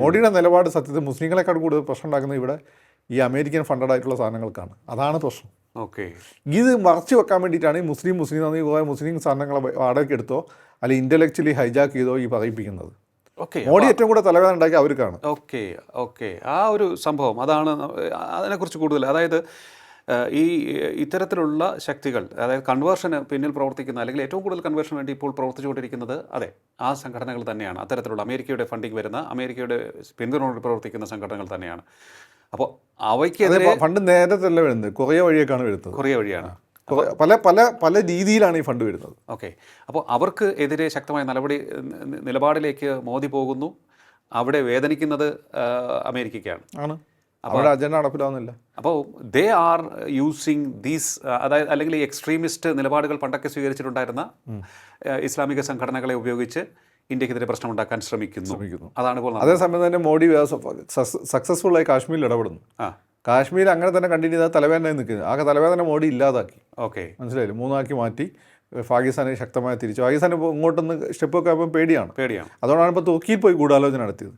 മോഡിയുടെ നിലപാട് സത്യത്തിൽ മുസ്ലിങ്ങളെക്കാൾ കൂടുതൽ പ്രശ്നം ഉണ്ടാക്കുന്നത് ഇവിടെ ഈ അമേരിക്കൻ ഫണ്ടഡ് ആയിട്ടുള്ള സാധനങ്ങൾക്കാണ്. അതാണ് പ്രശ്നം. ഓക്കെ. ഇത് മറച്ചു വെക്കാൻ വേണ്ടിയിട്ടാണ് ഈ മുസ്ലിം മുസ്ലിം നന്ദി പോയ മുസ്ലിം സാധനങ്ങളെ വാടകയ്ക്ക് എടുത്തോ അല്ലെങ്കിൽ ഇന്റലക്ച്വലി ഹൈജാക്ക് ചെയ്തോ ഈ പറയിപ്പിക്കുന്നത്. ഓക്കെ മോഡി ഏറ്റവും കൂടെ തലവേദന ഉണ്ടാക്കി അവർക്കാണ്. Okay okay. ആ ഒരു സംഭവം അതാണ് അതിനെക്കുറിച്ച് കൂടുതൽ. അതായത് ഈ ഇത്തരത്തിലുള്ള ശക്തികൾ അതായത് കൺവേർഷന് പിന്നിൽ പ്രവർത്തിക്കുന്ന അല്ലെങ്കിൽ ഏറ്റവും കൂടുതൽ കൺവേർഷൻ വേണ്ടി ഇപ്പോൾ പ്രവർത്തിച്ചുകൊണ്ടിരിക്കുന്നത് അതെ ആ സംഘടനകൾ തന്നെയാണ്. അത്തരത്തിലുള്ള അമേരിക്കയുടെ ഫണ്ടിങ് വരുന്ന അമേരിക്കയുടെ പിന്തുണയോട് പ്രവർത്തിക്കുന്ന സംഘടനകൾ തന്നെയാണ്. അപ്പോൾ അവയ്ക്ക് അവയ്ക്കെതിരെ ഫണ്ട് നേരത്തല്ല വരുന്നത്. കുറേ വഴിയൊക്കെയാണ് വരുന്നത്. കൊറിയ വഴിയാണ്. പല പല പല രീതിയിലാണ് ഈ ഫണ്ട് വരുന്നത്. ഓക്കെ. അപ്പോൾ അവർക്ക് എതിരെ ശക്തമായ നടപടി നിലപാടിലേക്ക് മോദി പോകുന്നു. അവിടെ വേദനിക്കുന്നത് അമേരിക്കയ്ക്കാണ്. ആണ്. അവിടെ അജണ്ട നടപ്പിലാവുന്നില്ല. അപ്പോൾ ദേ ആർ യൂസിങ് ദീസ് അതായത് അല്ലെങ്കിൽ ഈ എക്സ്ട്രീമിസ്റ്റ് നിലപാടുകൾ പണ്ടൊക്കെ സ്വീകരിച്ചിട്ടുണ്ടായിരുന്ന ഇസ്ലാമിക സംഘടനകളെ ഉപയോഗിച്ച് ഇന്ത്യക്കെതിരെ പ്രശ്നമുണ്ടാക്കാൻ ശ്രമിക്കുന്നു. ശ്രമിക്കുന്നു. അതാണ് ഇപ്പോൾ. അതേസമയം തന്നെ മോഡി സക്സസ്ഫുൾ ആയി കാശ്മീരിൽ ഇടപെടുന്നു. ആ. കാശ്മീർ അങ്ങനെ തന്നെ കണ്ടിന്യൂ ചെയ്താൽ തലവേദന നിൽക്കുന്നത് ആകെ തലവേദന മോഡി ഇല്ലാതാക്കി. ഓക്കെ. മനസ്സിലായില്ലേ? മൂന്നാക്കി മാറ്റി പാകിസ്ഥാനെ ശക്തമായി തിരിച്ചു. പാകിസ്ഥാൻ ഇങ്ങോട്ടൊന്ന് സ്റ്റെപ്പ് ഒക്കെ ആകുമ്പോൾ പേടിയാണ്. പേടിയാണ്. അതുകൊണ്ടാണ് ഇപ്പോൾ തൂക്കിയിൽ പോയി ഗൂഢാലോചന നടത്തിയത്.